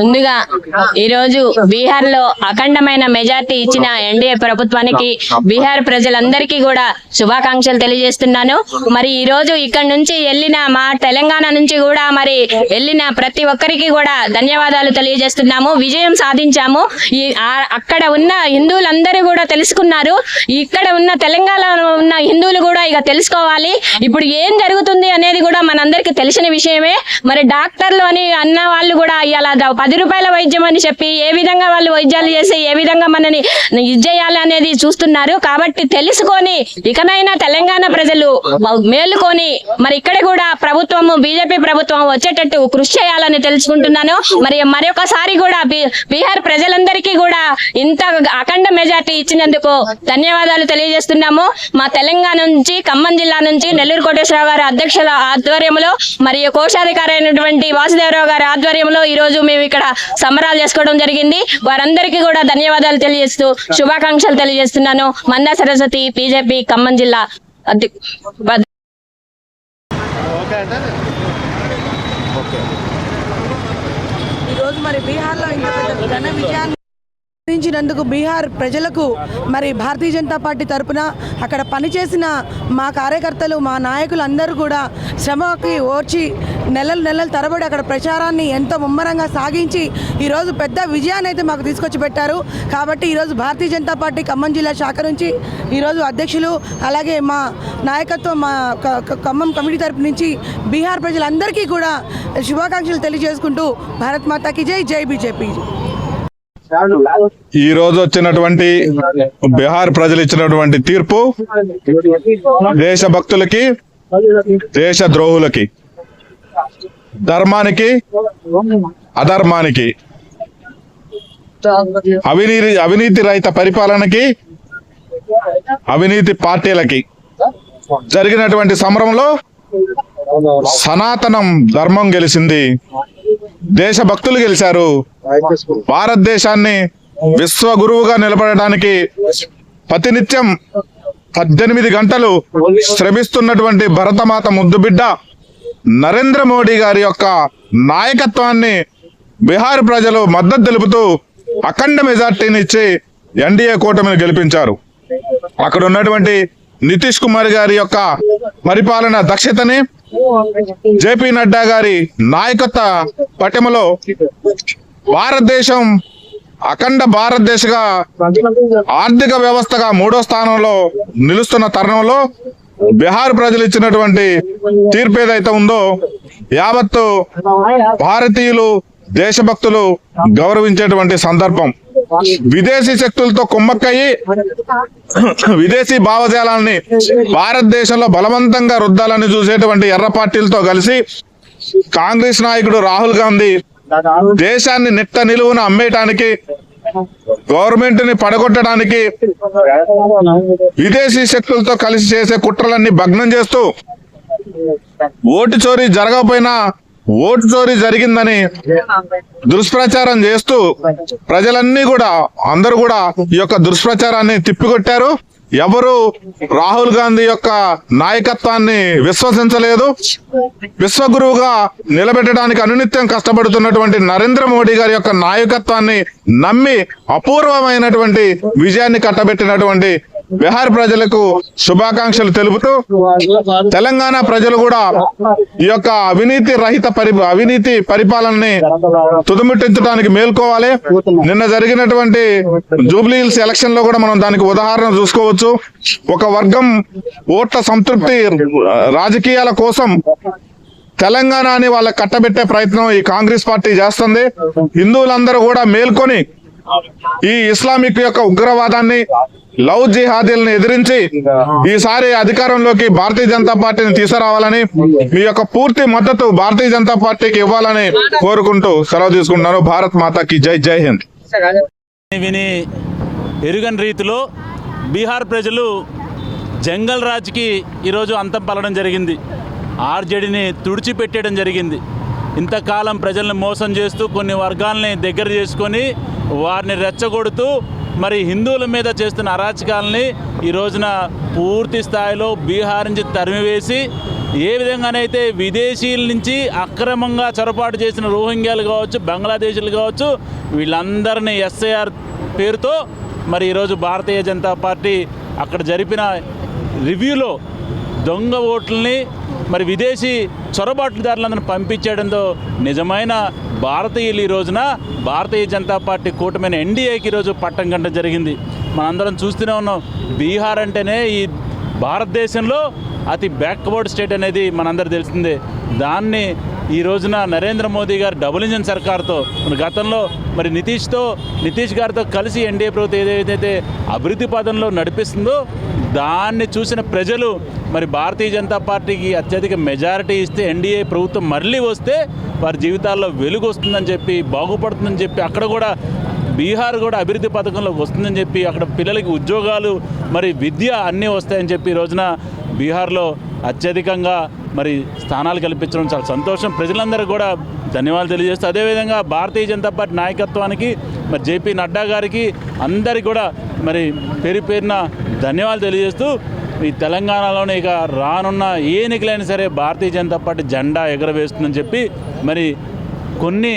ముందుగా ఈరోజు బీహార్లో అఖండమైన మెజార్టీ ఇచ్చిన ఎన్డీఏ ప్రభుత్వానికి బీహార్ ప్రజలందరికీ కూడా శుభాకాంక్షలు తెలియజేస్తున్నాను. మరి ఈ రోజు ఇక్కడ నుంచి వెళ్ళిన మా తెలంగాణ నుంచి కూడా మరి వెళ్ళిన ప్రతి ఒక్కరికి కూడా ధన్యవాదాలు తెలియజేస్తున్నాము. విజయం సాధించాము. ఈ అక్కడ ఉన్న హిందువులందరూ కూడా తెలుసుకున్నారు. ఇక్కడ ఉన్న తెలంగాణలో ఉన్న హిందువులు కూడా ఇక తెలుసుకోవాలి. ఇప్పుడు ఏం జరుగుతుంది అనేది కూడా మనందరికీ తెలిసిన విషయమే. మరి డాక్టర్లు అని అన్న వాళ్ళు కూడా ఇలా పది రూపాయల వైద్యం అని చెప్పి ఏ విధంగా వాళ్ళు వైద్యాలు చేసి ఏ విధంగా మనని ఇది చేయాలి అనేది చూస్తున్నారు. కాబట్టి తెలుసుకొని ఇకనైనా తెలంగాణ ప్రజలు మేలుకొని మరి ఇక్కడ కూడా ప్రభుత్వము బీజేపీ ప్రభుత్వం వచ్చేటట్టు కృషి చేయాలని తెలుసుకుంటున్నాను. మరి మరొకసారి కూడా బీహార్ ప్రజలందరికీ కూడా ఇంత అఖండ మెజార్టీ ఇచ్చినందుకు ధన్యవాదాలు తెలియజేస్తున్నాము. మా తెలంగాణ నుంచి ఖమ్మం జిల్లా నుంచి నెల్లూరు కోటేశ్వరరావు గారి అధ్యక్షుల ఆధ్వర్యంలో మరియు కోశాధికారి అయినటువంటి వాసుదేవరావు గారి ఆధ్వర్యంలో ఈ రోజు మేము ఇక్కడ సంబరాలు చేసుకోవడం జరిగింది. వారందరికీ కూడా ధన్యవాదాలు తెలియజేస్తూ శుభాకాంక్షలు తెలియజేస్తున్నాను. మందా సరస్వతి బీజేపీ ఖమ్మం జిల్లా ఈరోజు మరి బీహార్లో ఇంత పెద్ద ఘన విజయాన్ని సాధించినందుకు బీహార్ ప్రజలకు మరి భారతీయ జనతా పార్టీ తరపున అక్కడ పనిచేసిన మా కార్యకర్తలు మా నాయకులు అందరూ కూడా శ్రమకి ఓర్చి నెలలు నెలలు తరబడి అక్కడ ప్రచారాన్ని ఎంతో ముమ్మరంగా సాగించి ఈరోజు పెద్ద విజయాన్ని అయితే మాకు తీసుకొచ్చి పెట్టారు. కాబట్టి ఈరోజు భారతీయ జనతా పార్టీ ఖమ్మం జిల్లా శాఖ నుంచి ఈరోజు అధ్యక్షులు అలాగే మా నాయకత్వం మా ఖమ్మం కమిటీ తరపు నుంచి బీహార్ ప్రజలందరికీ కూడా శుభాకాంక్షలు తెలియజేసుకుంటూ భారత్ మాతాకి జై జై బీజేపీ. ఈ రోజు వచ్చినటువంటి బీహార్ ప్రజలు ఇచ్చినటువంటి తీర్పు దేశభక్తులకి దేశ ద్రోహులకి ధర్మానికి అధర్మానికి అవినీతి అవినీతి రహిత పరిపాలనకి అవినీతి పార్టీలకి జరిగినటువంటి సమరంలో సనాతనం ధర్మం గెలిచింది దేశభక్తులు గెలిచారు. భారతదేశాన్ని విశ్వ గురువుగా నిలబడడానికి ప్రతినిత్యం పద్దెనిమిది గంటలు శ్రమిస్తున్నటువంటి భరతమాత ముద్దుబిడ్డ నరేంద్ర మోడీ గారి యొక్క నాయకత్వాన్ని బీహార్ ప్రజలు మద్దతు తెలుపుతూ అఖండ మెజార్టీని ఇచ్చి ఎన్డీఏ కూటమిని గెలిపించారు. అక్కడ ఉన్నటువంటి నితీష్ కుమార్ గారి యొక్క పరిపాలన దక్షతని జేపీ నడ్డా గారి నాయకత్వ పటిమలో భారతదేశం అఖండ భారతదేశగా ఆర్థిక వ్యవస్థగా మూడో స్థానంలో నిలుస్తున్న తరుణంలో బీహార్ ప్రజలు ఇచ్చినటువంటి తీర్పు ఏదైతే ఉందో యావత్తు భారతీయులు దేశభక్తులు గౌరవించేటువంటి సందర్భం. విదేశీ శక్తులతో కుమ్మక్కయ్యి విదేశీ భావజాలాన్ని భారతదేశంలో బలవంతంగా రుద్దాలని చూసేటువంటి ఎర్ర పార్టీలతో కలిసి కాంగ్రెస్ నాయకుడు రాహుల్ గాంధీ దేశాన్ని నిట్ట నిలువున అమ్మేయటానికి గవర్నమెంట్ని పడగొట్టడానికి విదేశీ శక్తులతో కలిసి చేసే కుట్రలన్నీ భగ్నం చేస్తూ ఓటు చోరీ జరగకపోయినా ఓటు చోరీ జరిగిందని దుష్ప్రచారం చేస్తూ ప్రజలన్నీ కూడా అందరూ కూడా ఈ యొక్క దుష్ప్రచారాన్ని తిప్పికొట్టారు. ఎవరు రాహుల్ గాంధీ యొక్క నాయకత్వాన్ని విశ్వసించలేదు? విశ్వగురువుగా నిలబెట్టడానికి అనునిత్యం కష్టపడుతున్నటువంటి నరేంద్ర మోడీ గారి యొక్క నాయకత్వాన్ని నమ్మి అపూర్వమైనటువంటి విజయాన్ని కట్టబెట్టినటువంటి బీహార్ ప్రజలకు శుభాకాంక్షలు తెలుపుతూ తెలంగాణ ప్రజలు కూడా ఈ యొక్క అవినీతి రహిత పరి అవినీతి పరిపాలనని తుదముట్టించడానికి మేల్కోవాలి. నిన్న జరిగినటువంటి జూబ్లీ హిల్స్ ఎలక్షన్లో కూడా మనం దానికి ఉదాహరణ చూసుకోవచ్చు. ఒక వర్గం ఓట్ల సంతృప్తి రాజకీయాల కోసం తెలంగాణ అని వాళ్ళ కట్టబెట్టే ప్రయత్నం ఈ కాంగ్రెస్ పార్టీ చేస్తుంది. హిందువులందరూ కూడా మేల్కొని ఈ ఇస్లామిక్ యొక్క ఉగ్రవాదాన్ని లవ్ జిహాదీలను ఎదిరించి ఈసారి అధికారంలోకి భారతీయ జనతా పార్టీని తీసుకురావాలని మీ యొక్క పూర్తి మద్దతు భారతీయ జనతా పార్టీకి ఇవ్వాలని కోరుకుంటూ సెలవు తీసుకుంటున్నారు భారత్ మాతాకి జై జై హింద్. విని ఎరుగని రీతిలో బీహార్ ప్రజలు జంగల్ రాజ్కి ఈరోజు అంతం పలడం జరిగింది. ఆర్జేడీని తుడిచిపెట్టేయడం జరిగింది. ఇంతకాలం ప్రజల్ని మోసం చేస్తూ కొన్ని వర్గాల్ని దగ్గర చేసుకొని వారిని రెచ్చగొడుతూ మరి హిందువుల మీద చేస్తున్న అరాచకాలని ఈ రోజున పూర్తి స్థాయిలో బీహార్ నుంచి తరిమివేసి ఏ విధంగానైతే విదేశీయుల నుంచి అక్రమంగా చొరపాటు చేసిన రోహింగ్యాలు కావచ్చు బంగ్లాదేశీలు కావచ్చు వీళ్ళందరినీ ఎస్ఐఆర్ పేరుతో మరి ఈరోజు భారతీయ జనతా పార్టీ అక్కడ జరిపిన రివ్యూలో దొంగ ఓట్లని మరి విదేశీ చొరబాటుదారులందరిని పంపించడంతో నిజమైన భారతీయులు ఈ రోజున భారతీయ జనతా పార్టీ కూటమైన ఎన్డీఏకి ఈరోజు పట్టం గంట జరిగింది. మనందరం చూస్తూనే ఉన్నాం. బీహార్ అంటేనే ఈ భారతదేశంలో అతి బ్యాక్వర్డ్ స్టేట్ అనేది మనందరూ తెలిసిందే. దాన్ని ఈ రోజున నరేంద్ర మోదీ గారు డబుల్ ఇంజన్ సర్కార్తో మన గతంలో మరి నితీష్తో నితీష్ గారితో కలిసి ఎన్డీఏ ప్రభుత్వం ఏదైతే అభివృద్ధి పదంలో నడిపిస్తుందో దాన్ని చూసిన ప్రజలు మరి భారతీయ జనతా పార్టీకి అత్యధిక మెజారిటీ ఇస్తే ఎన్డీఏ ప్రభుత్వం మళ్ళీ వస్తే వారి జీవితాల్లో వెలుగు వస్తుందని చెప్పి బాగుపడుతుందని చెప్పి అక్కడ కూడా బీహార్ కూడా అభివృద్ధి పథకంలోకి వస్తుందని చెప్పి అక్కడ పిల్లలకి ఉద్యోగాలు మరి విద్య అన్నీ వస్తాయని చెప్పి ఈ రోజున బీహార్లో అత్యధికంగా మరి స్థానాలు కల్పించడం చాలా సంతోషం. ప్రజలందరూ కూడా ధన్యవాదాలు తెలియజేస్తూ అదేవిధంగా భారతీయ జనతా పార్టీ నాయకత్వానికి మరి జేపీ నడ్డా గారికి అందరికీ కూడా మరి పేరు పేరున ధన్యవాదాలు తెలియజేస్తూ ఈ తెలంగాణలోనే ఇక రానున్న ఏ ఎన్నికలైనా సరే భారతీయ జనతా పార్టీ జెండా ఎగరవేస్తుందని చెప్పి మరి కొన్ని